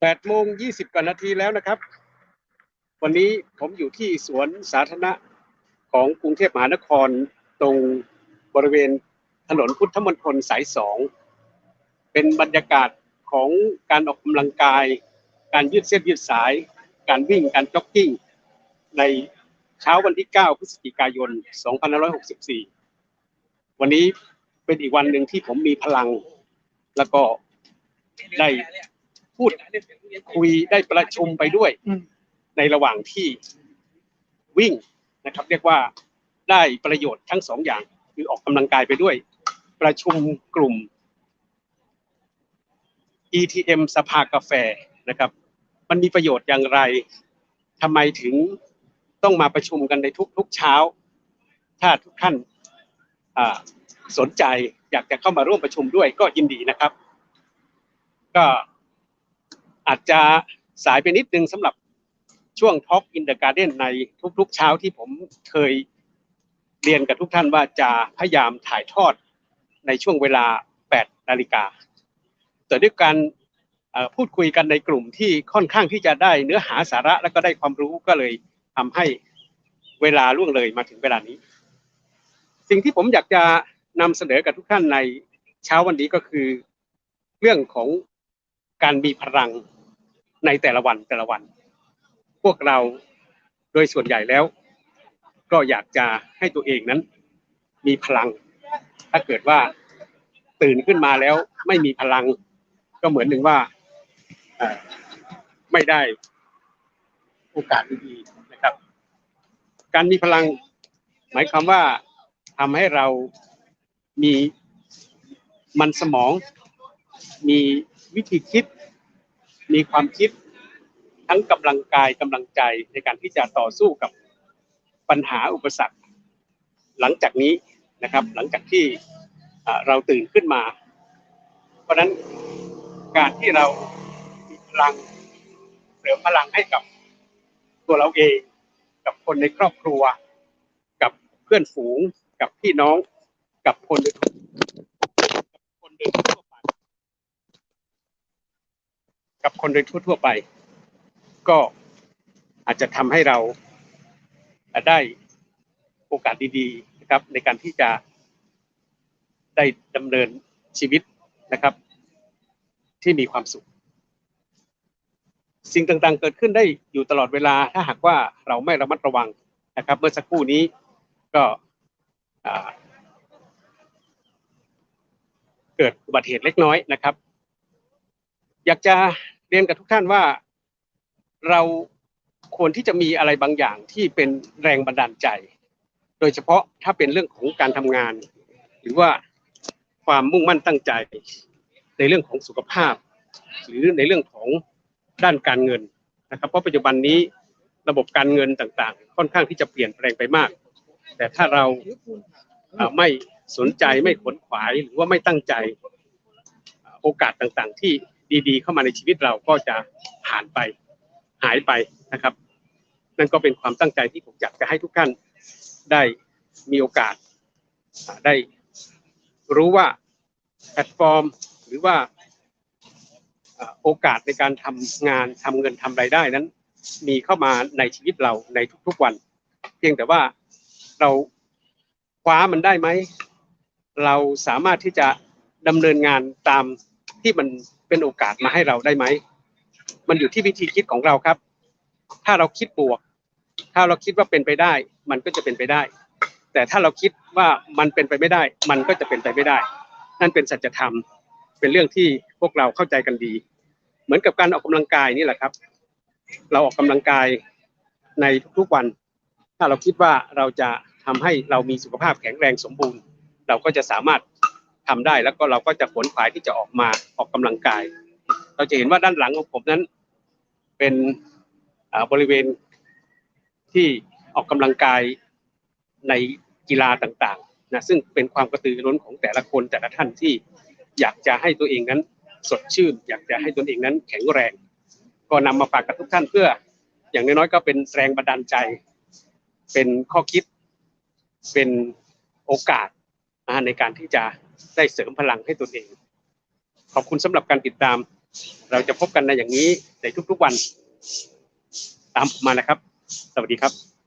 แปดโมงยี่สิบกว่านาทีแล้วนะครับ วันนี้ผมอยู่ที่สวนสาธารณะของกรุงเทพมหานครตรงบริเวณถนนพุทธมณฑลสายสอง เป็นบรรยากาศของการออกกำลังกาย การยืดเส้นยืดสาย การวิ่งการจ็อกกิ้ง ในเช้าวันที่ 9 พฤศจิกายน 2564 วันนี้เป็นอีกวันหนึ่งที่ผมมีพลัง แล้วก็ได้ พูดคุยได้ประชุมไปด้วยในระหว่างที่วิ่งนะครับ เรียกว่าได้ประโยชน์ทั้งสองอย่าง คือออกกำลังกายไปด้วย ประชุมกลุ่ม ETM สภากาแฟนะครับ มันมีประโยชน์อย่างไรทำไมถึงต้องมาประชุมกันในทุกๆเช้า ถ้าทุกท่านอ่าสนใจอยากจะเข้ามาร่วมประชุมด้วยก็ยินดีนะครับ ก็ อาจจะสายไปนิดนึงสำหรับช่วง Talk in the Garden ในทุกๆเช้าที่ผมเคยเรียนกับทุกท่านว่าจะพยายามถ่ายทอดในช่วงเวลา 8 นาฬิกาแต่ด้วยการพูดคุยกันในกลุ่มที่ค่อนข้างที่จะได้เนื้อหาสาระและก็ได้ความรู้ก็เลยทำให้เวลาล่วงเลยมาถึงเวลานี้ สิ่งที่ผมอยากจะนำเสนอกับทุกท่านในเช้าวันนี้ก็คือ เรื่องของการมีพลัง ในแต่ละวันแต่ละวัน พวกเราโดยส่วนใหญ่แล้ว ก็อยากจะให้ตัวเองนั้น มีพลัง ถ้าเกิดว่าตื่นขึ้นมาแล้วไม่มีพลัง ก็เหมือนหนึ่งว่าไม่ได้โอกาสดีๆนะครับ การมีพลัง หมายความว่าทำให้เรามีมันสมอง มีวิธีคิด มีความคิดทั้งกำลังกายกำลังใจในการที่จะต่อสู้กับปัญหาอุปสรรค หลังจากนี้นะครับ หลังจากที่เราตื่นขึ้นมา เพราะนั้นการที่เรามีพลังเสริมพลังให้กับตัวเราเอง กับคนในครอบครัว กับเพื่อนฝูง กับพี่น้อง กับคนโดยกับคนโดยทั่วไป กับคนโดยทั่วๆไป ก็อาจจะทำให้เราได้โอกาสดีๆนะครับ ในการที่จะได้ดำเนินชีวิตนะครับ ที่มีความสุข สิ่งต่างๆ เกิดขึ้นได้อยู่ตลอดเวลาถ้าหากว่าเราไม่ระมัดระวังนะครับ เมื่อสักครู่นี้ก็เกิดอุบัติเหตุเล็กน้อยนะครับ อยากจะเรียนกับทุกท่านว่าเราควรที่จะมีอะไรบางอย่างที่เป็นแรงบันดาลใจ โดยเฉพาะถ้าเป็นเรื่องของการทำงาน หรือว่าความมุ่งมั่นตั้งใจ ในเรื่องของสุขภาพ หรือในเรื่องของด้านการเงินนะครับ เพราะปัจจุบันนี้ระบบการเงินต่างๆ ค่อนข้างที่จะเปลี่ยนแปลงไปมาก แต่ถ้าเราเอ่อไม่สนใจไม่ขนขวายหรือว่าไม่ตั้งใจโอกาสต่างๆ ที่ ดีๆ เข้ามาในชีวิตเราก็จะผ่านไปหายไปนะครับ นั่นก็เป็นความตั้งใจที่ผมอยากจะให้ทุกท่านได้มีโอกาสได้รู้ว่าแพลตฟอร์มหรือว่าอ่าโอกาสในการทำงานทำเงินทำรายได้นั้น มีเข้ามาในชีวิตเราในทุกๆวัน เพียงแต่ว่าเราคว้ามันได้ไหม เราสามารถที่จะดำเนินงานตามที่มัน เป็นโอกาสมาให้เราได้ไหม มันอยู่ที่วิธีคิดของเราครับ ถ้าเราคิดบวก ถ้าเราคิดว่าเป็นไปได้ มันก็จะเป็นไปได้ แต่ถ้าเราคิดว่ามันเป็นไปไม่ได้ มันก็จะเป็นไปไม่ได้ นั่นเป็นสัจธรรม เป็นเรื่องที่พวกเราเข้าใจกันดี เหมือนกับการออกกำลังกายนี่แหละครับ เราออกกำลังกายในทุกๆวัน ถ้าเราคิดว่าเราจะทำให้เรามีสุขภาพแข็งแรงสมบูรณ์ เราก็จะสามารถ ทำได้แล้วก็เราก็จะขนขวายที่จะออกมาออกกำลังกาย เราจะเห็นว่าด้านหลังของผมนั้น เป็นอ่าบริเวณที่ออกกำลังกายในกีฬาต่างๆนะซึ่งเป็นความกระตือร้นของแต่ละคนแต่ละท่านที่อยากจะให้ตัวเองนั้นสดชื่น อยากจะให้ตนเองนั้นแข็งแรง ก็นำมาฝากกับทุกท่านเพื่อ อย่างน้อยๆก็เป็นแรงบันดาลใจ เป็นข้อคิดเป็นโอกาสในการที่จะ ได้เสริมพลังให้ตนเอง ขอบคุณสำหรับการติดตาม เราจะพบกันในอย่างนี้ในทุกๆวัน ตามผมมานะครับ สวัสดีครับ